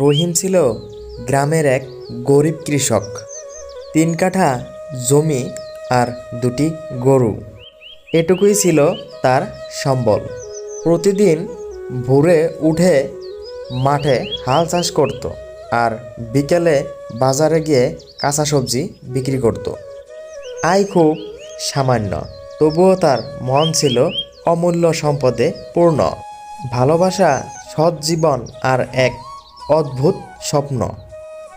রহিম ছিল গ্রামের এক গরিব কৃষক। তিন কাঠা জমি আর দুটি গরু। এটুকুই ছিল তার সম্বল। প্রতিদিন ভোরে উঠে মাঠে হাল চাষ করত আর বিকেলে বাজারে গিয়ে কাঁচা সবজি বিক্রি করত। আয় খুব সামান্য, তবুও তার মন ছিল অমূল্য সম্পদে পূর্ণ। ভালোবাসা, সৎ জীবন আর এক অদ্ভুত স্বপ্ন।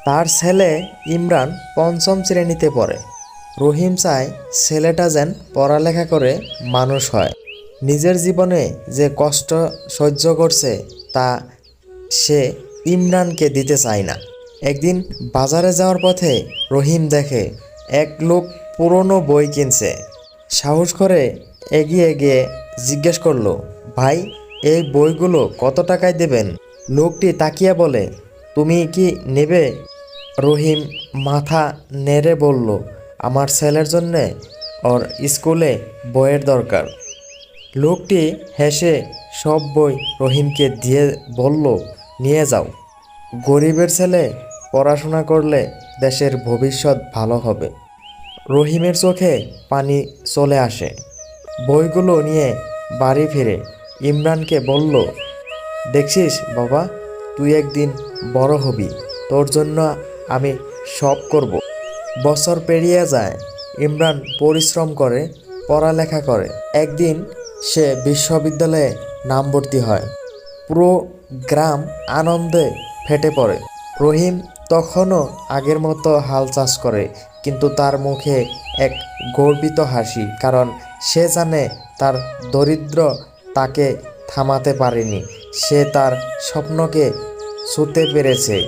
তার ছেলে ইমরান পঞ্চম শ্রেণীতে পড়ে। রহিম চায় ছেলেটা যেন পড়ালেখা করে মানুষ হয়। নিজের জীবনে যে কষ্ট সহ্য করছে তা সে ইমরানকে দিতে চায় না। একদিন বাজারে যাওয়ার পথে রহিম দেখে এক লোক পুরনো বই কিনছে। সাহস করে এগিয়ে গিয়ে জিজ্ঞেস করল, ভাই, এই বইগুলো কত টাকায় দেবেন? লোকটি তাকিয়ে বলে, তুমি কি নেবে? রহিম মাথা নেড়ে বলল, আমার ছেলের জন্যে ওর স্কুলে বইয়ের দরকার। লোকটি হেসে সব বই রহিমকে দিয়ে বলল, নিয়ে যাও। গরিবের ছেলে পড়াশোনা করলে দেশের ভবিষ্যৎ ভালো হবে। রহিমের চোখে পানি চলে আসে। বইগুলো নিয়ে বাড়ি ফিরে ইমরানকে বলল দেখছিস বাবা, তুই একদিন বড় হবি, তোর জন্য আমি সব করব। বছর পেরিয়ে যায়, ইমরান পরিশ্রম করে, পড়ালেখা করে। একদিন সে বিশ্ববিদ্যালয়ে নাম ভর্তি হয়। পুরো গ্রাম আনন্দে ফেটে পড়ে। রহিম তখনও আগের মতো হাল চাষ করে, কিন্তু তার মুখে এক গর্বিত হাসি, কারণ সে জানে তার দরিদ্র তাকে থামাতে পারেনি। সে তার স্বপ্নকে ছুতে পেরেছে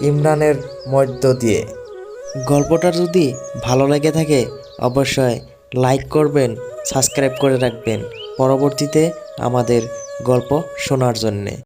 ইমরানের মধ্য দিয়ে। গল্পটা যদি ভালো লেগে থাকে, অবশ্যই লাইক করবেন, সাবস্ক্রাইব করে রাখবেন। পরবর্তীতে আমাদের গল্প শোনার জন্যে।